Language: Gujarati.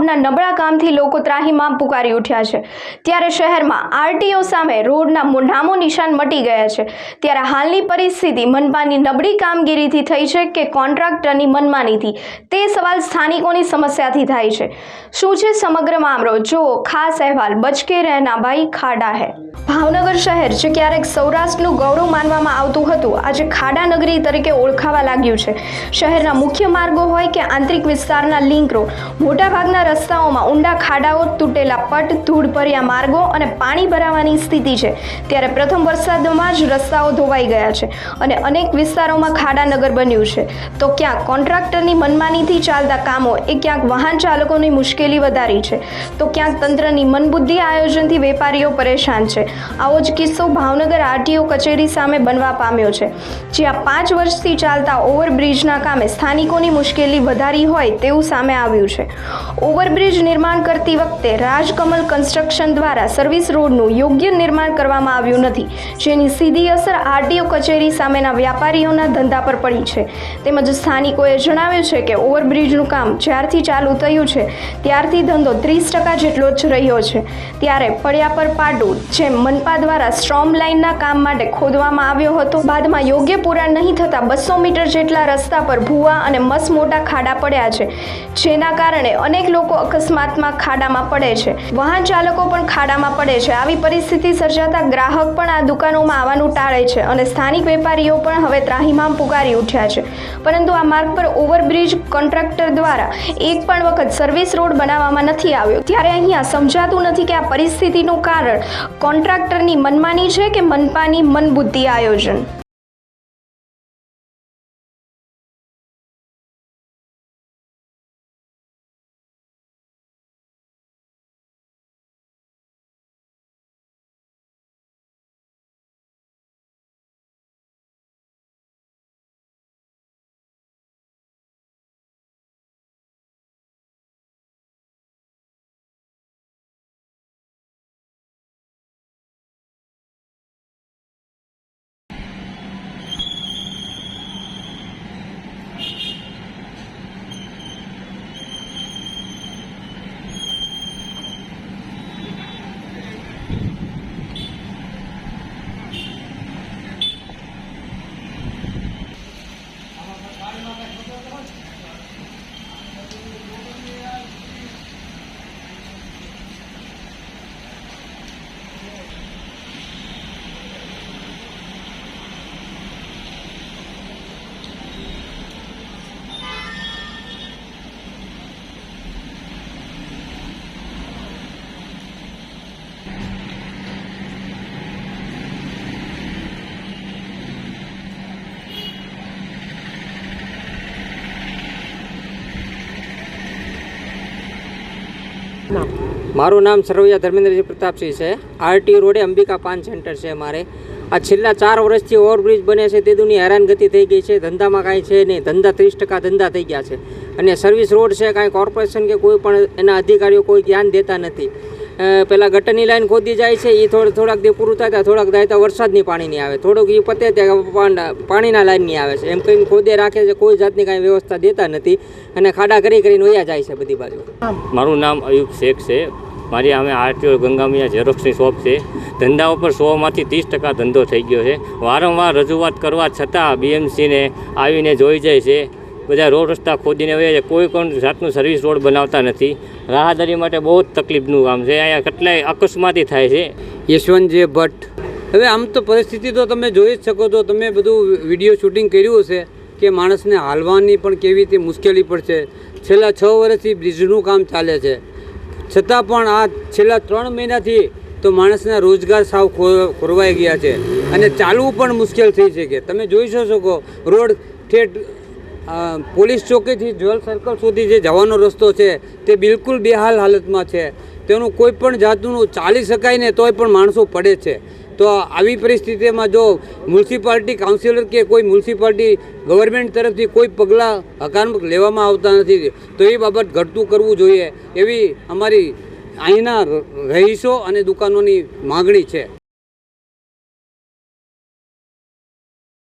રોડના નબળા કામથી લોકો ત્રાહીમાં પુકારી ઉઠ્યા છે. ત્યારે શહેરમાં આરટીઓ સામે રોડના નામો નિશાન મટી ગયા છે. ત્યારે હાલની પરિસ્થિતિ મનપાની નબળી કામગીરીથી થઈ છે કે કોન્ટ્રાક્ટરની મનમાનીથી? તે સવાલ સ્થાનિકોની સમસ્યાથી થાય છે. શું છે સમગ્ર મામલો? જો ખાસ અહેવાલ, બચકે રહેના ભાઈ ખાડા હે. ભાવનગર શહેર, જે ક્યારેક સૌરાષ્ટ્રનું ગૌરવ માનવામાં આવતું હતું, આજે ખાડા નગરી તરીકે ઓળખાવા લાગ્યું છે. શહેરના મુખ્ય માર્ગો હોય કે આંતરિક વિસ્તારના લિંક રોડ મોટાભાગના રસ્તાઓમાં ઊંડા ખાડાઓ, તૂટેલા પટ ધૂળભર્યા માર્ગો અને પાણી ભરાવાની સ્થિતિ છે. ત્યારે પ્રથમ વરસાદમાં જ રસ્તાઓ ધોવાઈ ગયા છે અને અનેક વિસ્તારોમાં ખાડા નગર બન્યું છે. તો ક્યાંક કોન્ટ્રાક્ટરની મનમાનીથી ચાલતા કામો એ ક્યાંક વાહન ચાલકોની મુશ્કેલી વધારી છે. તો ક્યાંક તંત્રની મનબુદ્ધિ આયોજનથી વેપારીઓ પરેશાન છે. આવો જ કિસ્સો ભાવનગર આરટીઓ કચેરી સામે બનવા પામ્યો છે. જ્યાં પાંચ વર્ષથી ચાલતા ઓવરબ્રિજના કામે સ્થાનિકોની મુશ્કેલી વધારી હોય તેવું સામે આવ્યું છે. ઓવરબ્રિજ નિર્માણ કરતી વખતે રાજકમલ કન્સ્ટ્રક્શન દ્વારા સર્વિસ રોડનું યોગ્ય નિર્માણ કરવામાં આવ્યું નથી, જેની સીધી અસર આરટીઓ કચેરી સામેના વ્યાપારીઓના ધંધા પર પડી છે. તેમજ સ્થાનિકોએ જણાવ્યું છે કે ઓવરબ્રિજનું કામ જ્યારથી ચાલુ થયું છે, ત્યારથી ધંધો ત્રીસ ટકા જેટલો જ રહ્યો છે. ત્યારે પડ્યા પર પાડું જેમ મનપા દ્વારા સ્ટ્રોમ લાઇનના કામ માટે ખોદવામાં આવ્યો હતો, બાદમાં યોગ્ય પૂરા નહીં થતાં બસો મીટર જેટલા રસ્તા પર ભૂવા અને મસ મોટા ખાડા પડ્યા છે, જેના કારણે અનેક લોકો અકસ્માતમાં ખાડામાં પડે છે. વાહન ચાલકો પણ ખાડામાં પડે છે. આવી પરિસ્થિતિ સર્જાતા ગ્રાહક પણ આ દુકાનોમાં આવવાનું ટાળે છે અને સ્થાનિક વેપારીઓ પણ હવે ત્રાહિમામ પુકારી ઉઠ્યા છે. પરંતુ આ માર્ગ પર ઓવરબ્રિજ કોન્ટ્રાક્ટર દ્વારા એક પણ વખત સર્વિસ રોડ બનાવવામાં નથી આવ્યો. ત્યારે અહીંયા સમજાતું નથી કે આ પરિસ્થિતિનું કારણ કોન્ટ્રાક્ટરની મનમાની છે કે મનપાની મનબુદ્ધિ આયોજન. મારું નામ સરવૈયા ધર્મેન્દ્રજી પ્રતાપસિંહ છે. આરટી રોડે અંબિકા પાન સેન્ટર છે મારે આ છેલ્લા ચાર વર્ષથી ઓવરબ્રિજ બને છે તે દુની હેરાનગતિ થઈ ગઈ છે. ધંધામાં કાંઈ છે નહીં. ધંધા ત્રીસ ટકા ધંધા થઈ ગયા છે. અને સર્વિસ રોડ છે, કાંઈ કોર્પોરેશન કે કોઈ પણ એના અધિકારીઓ કોઈ ધ્યાન દેતા નથી. પેલા ગટરની લાઈન ખોદી જાય છે એ થોડા, થોડાક દી પૂરું થાય થોડાક થાય તો વરસાદની પાણીની આવે. થોડુંક એ પતે ત્યાં પાણીના લાઈનની આવે છે. એમ કહીને ખોદે રાખે છે, કોઈ જાતની કાંઈ વ્યવસ્થા દેતા નથી અને ખાડા કરી કરીને વયા જાય છે બધી બાજુ. મારું નામ અયુબ શેખ છે. મારી અમે આરટીઓ ગંગામિયા ઝેરોક્ષની શોપ છે. ધંધા ઉપર સોમાંથી ત્રીસ ટકા ધંધો થઈ ગયો છે. વારંવાર રજૂઆત કરવા છતાં બીએમસીને આવીને જોઈ જાય છે. બધા રોડ રસ્તા ખોદીને વહે છે કોઈ પણ જાતનું સર્વિસ રોડ બનાવતા નથી. રાહદારી માટે બહુ જ તકલીફનું કામ છે. અહીંયા કેટલાય અકસ્માતી થાય છે. યશવંતજી ભટ્ટ. હવે આમ તો પરિસ્થિતિ તો તમે જોઈ જ શકો છો. તમે બધું વીડિયો શૂટિંગ કર્યું હશે કે માણસને હાલવાની પણ કેવી રીતે મુશ્કેલી પડશે. છેલ્લા છ વર્ષથી બ્રિજનું કામ ચાલે છે. છતાં પણ આ છેલ્લા ત્રણ મહિનાથી તો માણસના રોજગાર સાવ ખોરવાઈ ગયા છે. અને ચાલવું પણ મુશ્કેલ થઈ શકે તમે જોઈ શકો. રોડ ઠેઠ પોલીસ ચોકીથી જ્વેલ સર્કલ સુધી જે જવાનો રસ્તો છે, તે બિલકુલ બેહાલ હાલતમાં છે. તેનું કોઈ પણ જાતનું ચાલી શકાય ને તોય પણ માણસો પડે છે. તો આવી પરિસ્થિતિમાં જો મ્યુનિસિપાલિટી કાઉન્સિલર કે કોઈ મ્યુનિસિપાલિટી ગવર્મેન્ટ તરફથી કોઈ પગલાં હકારાત્મક લેવામાં આવતા નથી, તો એ બાબત ઘટતું કરવું જોઈએ એવી અમારી અહીંના રહીશો અને દુકાનોની માગણી છે.